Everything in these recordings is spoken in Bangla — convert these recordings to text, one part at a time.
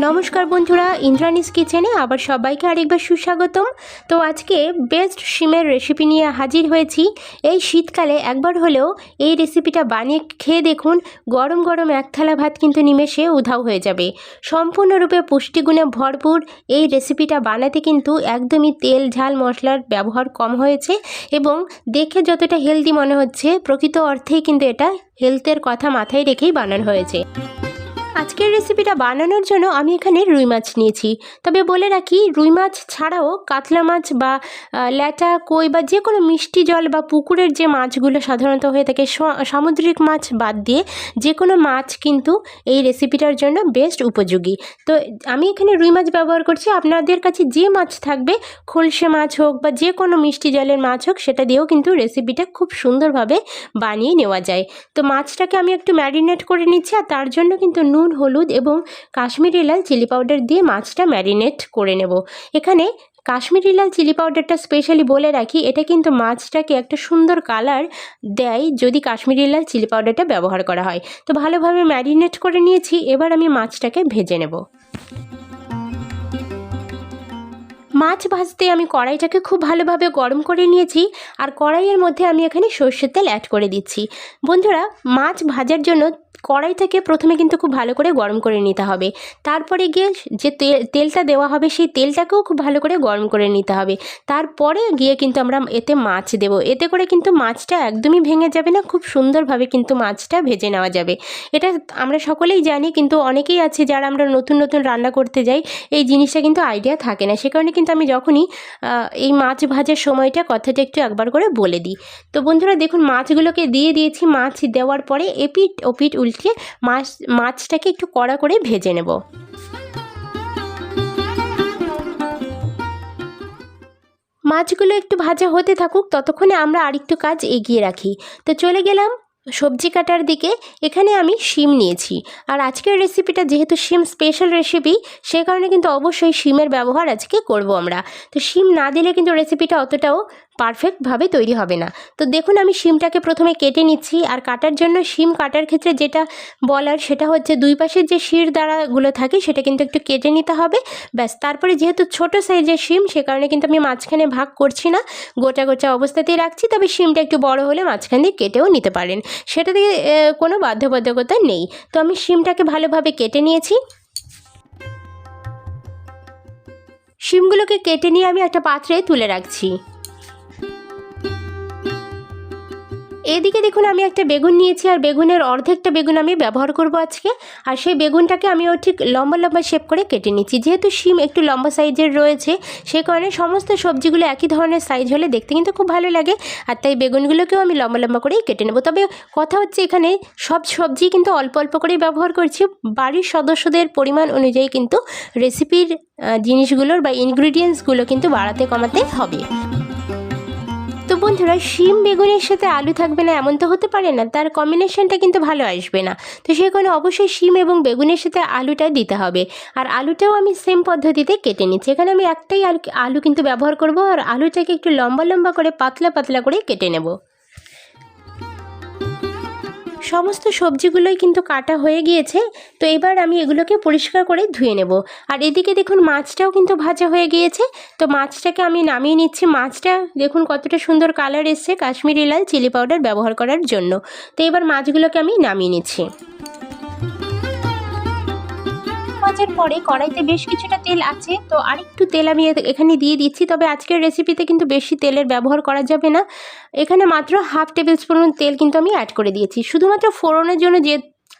নমস্কার বন্ধুরা ইন্দ্রানিস কিচেনে আবার সবাইকে আরেকবার সুস্বাগতম। তো আজকে বেস্ট শিমের রেসিপি নিয়ে হাজির হয়েছি। এই শীতকালে একবার হলেও এই রেসিপিটা বানিয়ে খেয়ে দেখুন, গরম গরম এক থালা ভাত কিন্তু নিমেষে উধাও হয়ে যাবে। সম্পূর্ণরূপে পুষ্টিগুণে ভরপুর এই রেসিপিটা বানাতে কিন্তু একদমই তেল, ঝাল, মশলার ব্যবহার কম হয়েছে এবং দেখে যতটা হেলদি মনে হচ্ছে, প্রকৃত অর্থেই কিন্তু এটা হেলথের কথা মাথায় রেখেই বানানো হয়েছে। আজকের রেসিপিটা বানানোর জন্য আমি এখানে রুই মাছ নিয়েছি। তবে বলে রাখি, রুই মাছ ছাড়াও কাতলা মাছ বা ল্যাটা, কই বা যে কোনো মিষ্টি জল বা পুকুরের যে মাছগুলো সাধারণত হয়ে থাকে সামুদ্রিক মাছ বাদ দিয়ে যে কোনো মাছ কিন্তু এই রেসিপিটার জন্য বেস্ট উপযোগী। তো আমি এখানে রুই মাছ ব্যবহার করছি। আপনাদের কাছে যে মাছ থাকবে, খলসে মাছ হোক বা যে কোনো মিষ্টি জলের মাছ হোক, সেটা দিয়েও কিন্তু রেসিপিটা খুব সুন্দরভাবে বানিয়ে নেওয়া যায়। তো মাছটাকে আমি একটু ম্যারিনেট করে নিচ্ছি আর তার জন্য কিন্তু নুন হলুদ এবং কাশ্মীরি লাল চিলি পাউডার দিয়ে মাছটা ম্যারিনেট করে নেব। এখানে কাশ্মীরি লাল চিলি পাউডারটা স্পেশালি বলে রাখি, এটা কিন্তু মাছটাকে একটা সুন্দর কালার দেয় যদি কাশ্মীরি লাল চিলি পাউডারটা ব্যবহার করা হয়। তো ভালোভাবে ম্যারিনেট করে নিয়েছি, এবার আমি মাছটাকে ভেজে নেব। মাছ ভাজতে আমি কড়াইটাকে খুব ভালোভাবে গরম করে নিয়েছি, আর কড়াইয়ের মধ্যে আমি এখানে সর্ষের তেল অ্যাড করে দিচ্ছি। বন্ধুরা, মাছ ভাজার জন্য কড়াই থেকে প্রথমে কিন্তু খুব ভালো করে গরম করে নিতে হবে। তারপরে গিয়ে যে তেল, তেলটা দেওয়া হবে সেই তেলটাকেও খুব ভালো করে গরম করে নিতে হবে। তারপরে গিয়ে কিন্তু আমরা এতে মাছ দেব। এতে করে কিন্তু মাছটা একদমই ভেঙে যাবে না, খুব সুন্দরভাবে কিন্তু মাছটা ভেজে নেওয়া যাবে। এটা আমরা সকলেই জানি, কিন্তু অনেকেই আছে যারা আমরা নতুন নতুন রান্না করতে যাই, এই জিনিসটা কিন্তু আইডিয়া থাকে না। সে কারণে কিন্তু আমি যখনই এই মাছ ভাজার সময়টা কথাটা একটু একবার করে বলে দিই। তো বন্ধুরা দেখুন, মাছগুলোকে দিয়ে দিয়েছি। মাছ দেওয়ার পরে এপিট ওপিট উল্টিয়ে মাছ, মাছটাকে একটু কড়া করে ভেজে নেব। মাছগুলো একটু ভাজা হতে থাকুক, ততক্ষণে আমরা আরেকটু কাজ এগিয়ে রাখি। তো চলে গেলাম সবজি কাটার দিকে। এখানে আমি শিম নিয়েছি। আর আজকের রেসিপিটা যেহেতু শিম স্পেশাল রেসিপি সে কারণে কিন্তু অবশ্যই শিমের ব্যবহার আজকে করব আমরা। তো শিম না দিলে কিন্তু রেসিপিটা অতটাও পারফেক্টভাবে তৈরি হবে না। তো দেখুন আমি শিমটাকে প্রথমে কেটে নিচ্ছি আর কাটার জন্য শিম কাটার ক্ষেত্রে যেটা বলার সেটা হচ্ছে দুই পাশের যে শির দাঁড়াগুলো থাকে সেটা কিন্তু একটু কেটে নিতে হবে। ব্যাস তারপরে যেহেতু ছোট সাইজের শিম সে কারণে কিন্তু আমি মাঝখানে ভাগ করছি না। গোটা গোটা অবস্থাতেই রাখছি তবে শিমটা একটু বড় হলে মাঝখান দিয়ে কেটেও নিতে পারেন। সেটা আহ, কোনো বাধ্যবাধকতা নেই। তো আমি শিমটাকে ভালোভাবে কেটে নিয়েছি। শিমগুলোকে কেটে নিয়ে আমি একটা পাত্রে তুলে রাখছি। এদিকে দেখুন, আমি একটা বেগুন নিয়েছি, আর বেগুনের অর্ধেকটা বেগুন আমি ব্যবহার করব আজকে। আর সেই বেগুনটাকে আমি আমিও ঠিক লম্বা লম্বা শেপ করে কেটে নিচ্ছি। যেহেতু শিম একটু লম্বা সাইজের রয়েছে, সে কারণে সমস্ত সবজিগুলো একই ধরনের সাইজ হলে দেখতে কিন্তু খুব ভালো লাগে। আর তাই বেগুনগুলোকেও আমি লম্বা লম্বা করেই কেটে নেব। তবে কথা হচ্ছে এখানে সব সবজি কিন্তু অল্প অল্প করেই ব্যবহার করছি। বাড়ির সদস্যদের পরিমাণ অনুযায়ী কিন্তু রেসিপির জিনিসগুলোর বা ইনগ্রিডিয়েন্টসগুলো কিন্তু বাড়াতে কমাতে হবে। তো বন্ধুরা, শিম বেগুনের সাথে আলু থাকবে না, এমন তো হতে পারে না। তার কম্বিনেশনটা কিন্তু ভালো আসবে না। তো সেই কারণে অবশ্যই শিম এবং বেগুনের সাথে আলুটা দিতে হবে। আর আলুটাও আমি সেম পদ্ধতিতে কেটে নিচ্ছি। এখানে আমি একটাই আলু আলু কিন্তু ব্যবহার করব। আর আলুটাকে একটু লম্বা লম্বা করে, পাতলা পাতলা করে কেটে নেব। সমস্ত সবজিগুলোই কিন্তু কাটা হয়ে গিয়েছে, তো এবার আমি এগুলোকে পরিষ্কার করে ধুয়ে নেব। আর এদিকে দেখুন মাছটাও কিন্তু ভাজা হয়ে গিয়েছে, তো মাছটাকে আমি নামিয়ে নিচ্ছি। মাছটা দেখুন কতটা সুন্দর কালার এসছে কাশ্মীরি লাল চিলি পাউডার ব্যবহার করার জন্য। তো এবার মাছগুলোকে আমি নামিয়ে নিচ্ছি। মাছের পরে কড়াইতে বেশ কিছুটা তেল আছে, তো আরেকটু তেল আমি এখানে দিয়ে দিচ্ছি। তবে আজকের রেসিপিতে কিন্তু বেশি তেলের ব্যবহার করা যাবে না। এখানে মাত্র হাফ টেবিল স্পুন তেল কিন্তু আমি অ্যাড করে দিয়েছি। শুধুমাত্র ফোড়নের জন্য যে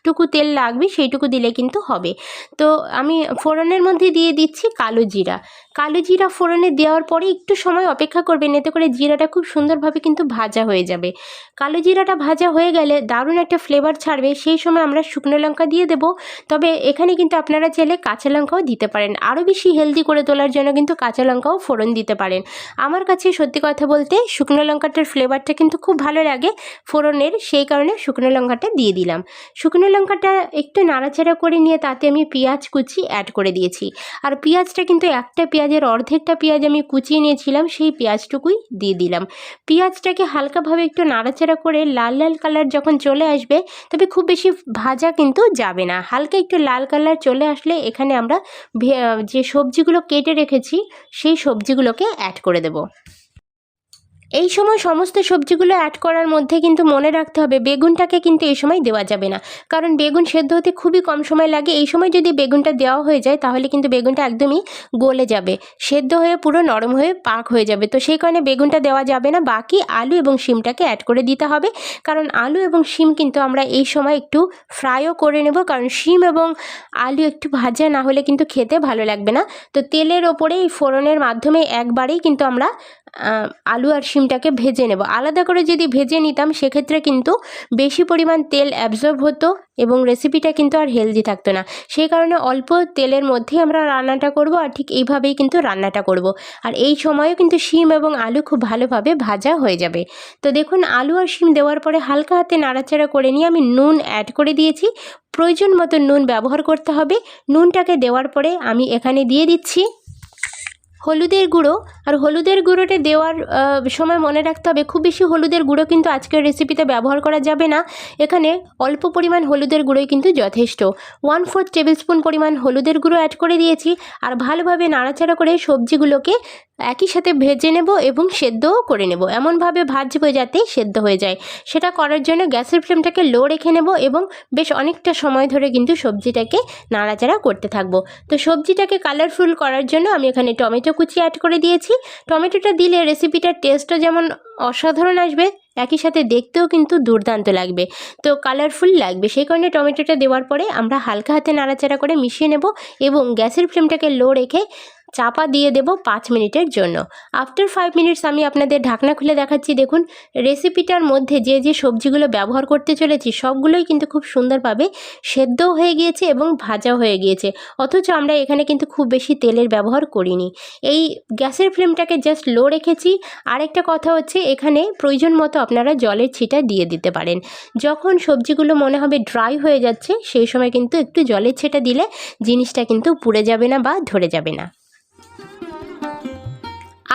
টুকু তেল লাগবে, সেইটুকু দিলে কিন্তু হবে। তো আমি ফোড়নের মধ্যে দিয়ে দিচ্ছি কালো জিরা। কালো জিরা ফোড়নে দেওয়ার পরে একটু সময় অপেক্ষা করবেন, এতে করে জিরাটা খুব সুন্দরভাবে কিন্তু ভাজা হয়ে যাবে। কালো জিরাটা ভাজা হয়ে গেলে দারুণ একটা ফ্লেভার ছাড়বে, সেই সময় আমরা শুকনো লঙ্কা দিয়ে দেবো। তবে এখানে কিন্তু আপনারা চাইলে কাঁচা লঙ্কাও দিতে পারেন। আরও বেশি হেলদি করে তোলার জন্য কিন্তু কাঁচা লঙ্কাও ফোড়ন দিতে পারেন। আমার কাছে সত্যি কথা বলতে শুকনো লঙ্কাটার ফ্লেভারটা কিন্তু খুব ভালো লাগে, ফোড়নের সেই কারণে শুকনো লঙ্কাটা দিয়ে দিলাম। শুকনো লঙ্কাটা একটু নাড়াচাড়া করে নিয়ে তাতে আমি পেঁয়াজ কুচি অ্যাড করে দিয়েছি। আর পেঁয়াজটা কিন্তু একটা পেঁয়াজ পেঁয়াজের অর্ধেকটা পেঁয়াজ আমি কুচিয়ে নিয়েছিলাম, সেই পেঁয়াজটুকুই দিয়ে দিলাম। পেঁয়াজটাকে হালকাভাবে একটু নাড়াচাড়া করে লাল লাল কালার যখন চলে আসবে, তবে খুব বেশি ভাজা কিন্তু যাবে না। হালকা একটু লাল কালার চলে আসলে এখানে আমরা যে সবজিগুলো কেটে রেখেছি, সেই সবজিগুলোকে অ্যাড করে দেবো। এই সময় সমস্ত সবজিগুলো অ্যাড করার মধ্যে কিন্তু মনে রাখতে হবে বেগুনটাকে কিন্তু এই সময় দেওয়া যাবে না। কারণ বেগুন সেদ্ধ হতে খুবই কম সময় লাগে। এই সময় যদি বেগুনটা দেওয়া হয়ে যায়, তাহলে কিন্তু বেগুনটা একদমই গলে যাবে। সেদ্ধ হয়ে পুরো নরম হয়ে পাক হয়ে যাবে। তো সেই কারণে বেগুনটা দেওয়া যাবে না। বাকি আলু এবং শিমটাকে অ্যাড করে দিতে হবে। কারণ আলু এবং শিম কিন্তু আমরা এই সময় একটু ফ্রাইও করে নেব। কারণ শিম এবং আলু একটু ভাজা না হলে কিন্তু খেতে ভালো লাগবে না। তো তেলের ওপরে এই ফোড়নের মাধ্যমে একবারেই কিন্তু আমরা আলু আর শিমটাকে ভেজে নেব। আলাদা করে যদি ভেজে নিতাম, সেক্ষেত্রে কিন্তু বেশি পরিমাণ তেল অ্যাবজর্ব হতো এবং রেসিপিটা কিন্তু আর হেলদি থাকতো না। সেই কারণে অল্প তেলের মধ্যেই আমরা রান্নাটা করব আর ঠিক এইভাবেই কিন্তু রান্নাটা করব। আর এই সময়ও কিন্তু শিম এবং আলু খুব ভালোভাবে ভাজা হয়ে যাবে। তো দেখুন, আলু আর শিম দেওয়ার পরে হালকা হাতে নাড়াচাড়া করে নিয়ে আমি নুন অ্যাড করে দিয়েছি। প্রয়োজন মতো নুন ব্যবহার করতে হবে। নুনটাকে দেওয়ার পরে আমি এখানে দিয়ে দিচ্ছি হলুদের গুঁড়ো, আর হলুদের গুঁড়োটা দেওয়ার সময় মনে রাখতে হবে। খুব বেশি হলুদের গুঁড়ো কিন্তু আজকের রেসিপিতে ব্যবহার করা যাবে না। এখানে অল্প পরিমাণ হলুদের গুঁড়োই কিন্তু যথেষ্ট। ওয়ান ফোর্থ টেবিল স্পুন পরিমাণ হলুদের গুঁড়ো অ্যাড করে দিয়েছি, আর ভালোভাবে নাড়াচাড়া করে সবজিগুলোকে একই সাথে ভেজে নেব এবং সেদ্ধও করে নেব। এমনভাবে ভাজবো যাতে সেদ্ধ হয়ে যায়। সেটা করার জন্য গ্যাসের ফ্লেমটাকে লো রেখে নেব এবং বেশ অনেকটা সময় ধরে কিন্তু সবজিটাকে নাড়াচাড়া করতে থাকব। তো সবজিটাকে কালারফুল করার জন্য আমি এখানে টমেটো কুচি অ্যাড করে দিয়েছি। টমেটোটা দিলে রেসিপিটার টেস্টও যেমন অসাধারণ আসবে, একই সাথে দেখতেও কিন্তু দুর্দান্ত লাগবে। তো কালারফুল লাগবে। সেই কারণে টমেটোটা দেওয়ার পরে আমরা হালকা হাতে নাড়াচাড়া করে মিশিয়ে নেব এবং গ্যাসের ফ্লেমটাকে লো রেখে চাপা দিয়ে দেব পাঁচ মিনিটের জন্য। আফটার ফাইভ মিনিটস আমি আপনাদের ঢাকনা খুলে দেখাচ্ছি। দেখুন রেসিপিটার মধ্যে যে যে সবজিগুলো ব্যবহার করতে চলেছি, সবগুলোই কিন্তু খুব সুন্দরভাবে সেদ্ধও হয়ে গিয়েছে এবং ভাজাও হয়ে গিয়েছে। অথচ আমরা এখানে কিন্তু খুব বেশি তেলের ব্যবহার করিনি। এই গ্যাসের ফ্লেমটাকে জাস্ট লো রেখেছি। আরেকটা কথা হচ্ছে, এখানে প্রয়োজন মতো আপনারা জলের ছিটা দিয়ে দিতে পারেন। যখন সবজিগুলো মনে হবে ড্রাই হয়ে যাচ্ছে, সেই সময় কিন্তু একটু জলের ছিটা দিলে জিনিসটা কিন্তু পুড়ে যাবে না বা ধরে যাবে না।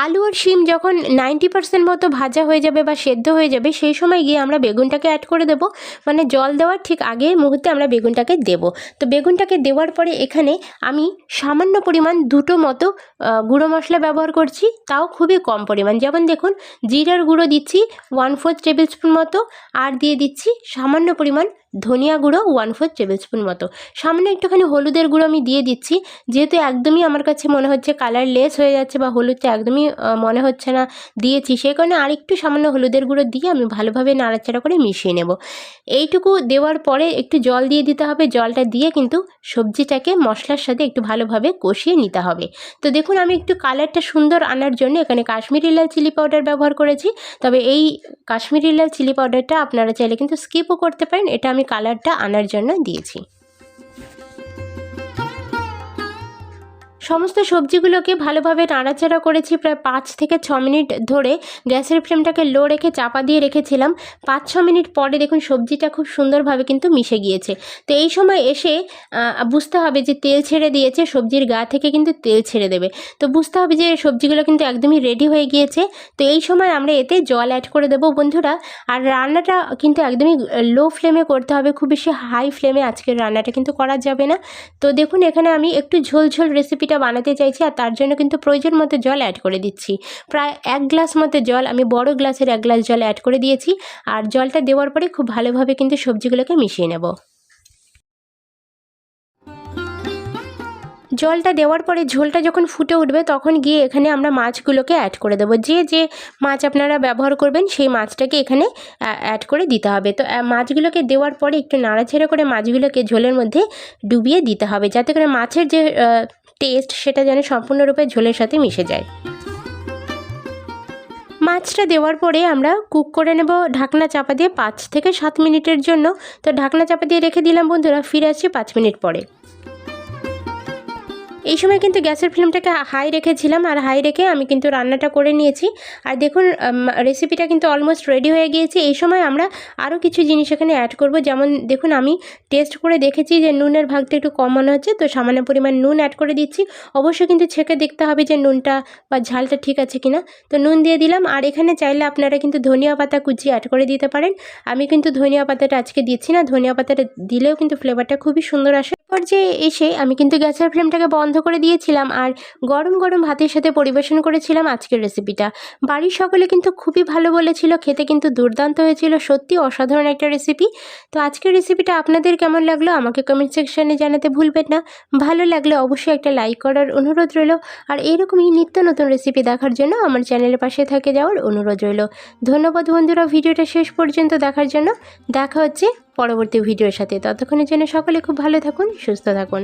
আলু আর শিম যখন নাইনটি পার্সেন্ট মতো ভাজা হয়ে যাবে বা সেদ্ধ হয়ে যাবে, সেই সময় গিয়ে আমরা বেগুনটাকে অ্যাড করে দেব। মানে জল দেওয়ার ঠিক আগে মুহূর্তে আমরা বেগুনটাকে দেব। তো বেগুনটাকে দেওয়ার পরে এখানে আমি সামান্য পরিমাণ দুটো মতো গুঁড়ো মশলা ব্যবহার করছি। তাও খুবই কম পরিমাণ। যেমন দেখুন, জিরার গুঁড়ো দিচ্ছি ওয়ান ফোর্থ টেবিল স্পুন মতো, আর দিয়ে দিচ্ছি সামান্য পরিমাণ ধনিয়া গুঁড়ো ওয়ান ফোর্থ টেবিল স্পুন মতো। সামনে একটুখানি হলুদের গুঁড়ো আমি দিয়ে দিচ্ছি। যেহেতু একদমই আমার কাছে মনে হচ্ছে কালার লেস হয়ে যাচ্ছে বা হলুদটা একদমই মনে হচ্ছে না, দিয়েছি, সেই কারণে আরেকটু সামান্য হলুদের গুঁড়ো দিয়ে আমি ভালোভাবে নাড়াচাড়া করে মিশিয়ে নেব। এইটুকু দেওয়ার পরে একটু জল দিয়ে দিতে হবে। জলটা দিয়ে কিন্তু সবজিটাকে মশলার সাথে একটু ভালোভাবে কষিয়ে নিতে হবে। তো দেখুন, আমি একটু কালারটা সুন্দর আনার জন্য এখানে কাশ্মীরি লাল চিলি পাউডার ব্যবহার করেছি। তবে এই কাশ্মীরি লাল চিলি পাউডারটা আপনারা চাইলে কিন্তু স্কিপও করতে পারেন। এটা আমি কালারটা আনার জন্য দিয়েছি। সমস্ত সবজিগুলোকে ভালোভাবে নাড়াচাড়া করেছি প্রায় পাঁচ থেকে ছ মিনিট ধরে। গ্যাসের ফ্লেমটাকে লো রেখে চাপা দিয়ে রেখেছিলাম। পাঁচ, ছ মিনিট পরে দেখুন সবজিটা খুব সুন্দরভাবে কিন্তু মিশে গিয়েছে। তো এই সময় এসে বুঝতে হবে যে তেল ছেড়ে দিয়েছে, সবজির গা থেকে কিন্তু তেল ছেড়ে দেবে। তো বুঝতে হবে যে সবজিগুলো কিন্তু একদমই রেডি হয়ে গিয়েছে। তো এই সময় আমরা এতে জল অ্যাড করে দেবো। বন্ধুরা, আর রান্নাটা কিন্তু একদমই লো ফ্লেমে করতে হবে। খুব বেশি হাই ফ্লেমে আজকের রান্নাটা কিন্তু করা যাবে না। তো দেখুন, এখানে আমি একটু ঝোল ঝোল রেসিপিটা বানাতে চাইছি আর তার জন্য কিন্তু প্রয়োজন মতো জল অ্যাড করে দিচ্ছি। প্রায় এক গ্লাস মতো জল, আমি বড় গ্লাসের এক গ্লাস জল অ্যাড করে দিয়েছি আর জলটা দেওয়ার পরে খুব ভালোভাবে কিন্তু সবজিগুলোকে মিশিয়ে নেব। জলটা দেওয়ার পরে ঝোলটা যখন ফুটে উঠবে তখন গিয়ে এখানে আমরা মাছগুলোকে অ্যাড করে দেবো। যে যে মাছ আপনারা ব্যবহার করবেন সেই মাছটাকে এখানে অ্যাড করে দিতে হবে। তো মাছগুলোকে দেওয়ার পরে একটু নাড়াচাড়া করে মাছগুলোকে ঝোলের মধ্যে ডুবিয়ে দিতে হবে। যাতে করে মাছের যে টেস্ট সেটা যেন সম্পূর্ণরূপে ঝোলের সাথে মিশে যায়। মাছটা দেওয়ার পরে আমরা কুক করে নেব ঢাকনা চাপা দিয়ে পাঁচ থেকে সাত মিনিটের জন্য। তো ঢাকনা চাপা দিয়ে রেখে দিলাম বন্ধুরা, ফিরে আসছি পাঁচ মিনিট পরে। এই সময় কিন্তু গ্যাসের ফ্লেমটাকে হাই রেখেছিলাম আর হাই রেখে আমি কিন্তু রান্নাটা করে নিয়েছি। আর দেখুন রেসিপিটা কিন্তু অলমোস্ট রেডি হয়ে গিয়েছে। এই সময় আমরা আরও কিছু জিনিস এখানে অ্যাড করব। যেমন দেখুন, আমি টেস্ট করে দেখেছি যে নুনের ভাগটা একটু কম মনে হচ্ছে, তো সামান্য পরিমাণ নুন অ্যাড করে দিচ্ছি। অবশ্যই কিন্তু ছেঁকে দেখতে হবে যে নুনটা বা ঝালটা ঠিক আছে কিনা। তো নুন দিয়ে দিলাম। আর এখানে চাইলে আপনারা কিন্তু ধনিয়া পাতা কুচি অ্যাড করে দিতে পারেন। আমি কিন্তু ধনিয়া পাতাটা আজকে দিচ্ছি না। ধনিয়া পাতাটা দিলেও কিন্তু ফ্লেভারটা খুবই সুন্দর আসে। পর্যায়ে এসে আমি কিন্তু গ্যাসের ফ্লেমটাকে বন্ধ করে দিয়েছিলাম আর গরম গরম ভাতের সাথে পরিবেশন করেছিলাম আজকের রেসিপিটা বাড়ির সকলে কিন্তু খুবই ভালো বলেছিল, খেতে কিন্তু দুর্দান্ত হয়েছিল, সত্যি অসাধারণ একটা রেসিপি তো আজকের রেসিপিটা আপনাদের কেমন লাগল আমাকে কমেন্ট সেকশনে জানাতে ভুলবেন না। ভালো লাগলে অবশ্যই একটা লাইক করার অনুরোধ রইল। আর এইরকমই নিত্য নতুন রেসিপি দেখার জন্য আমার চ্যানেলের পাশে থেকে যাওয়ার অনুরোধ রইল। ধন্যবাদ বন্ধুরা, ভিডিওটা শেষ পর্যন্ত দেখার জন্য। দেখা হচ্ছে পরবর্তী ভিডিওর সাথে। ততক্ষণের জন্য সকলে খুব ভালো থাকুন, সুস্থ থাকুন।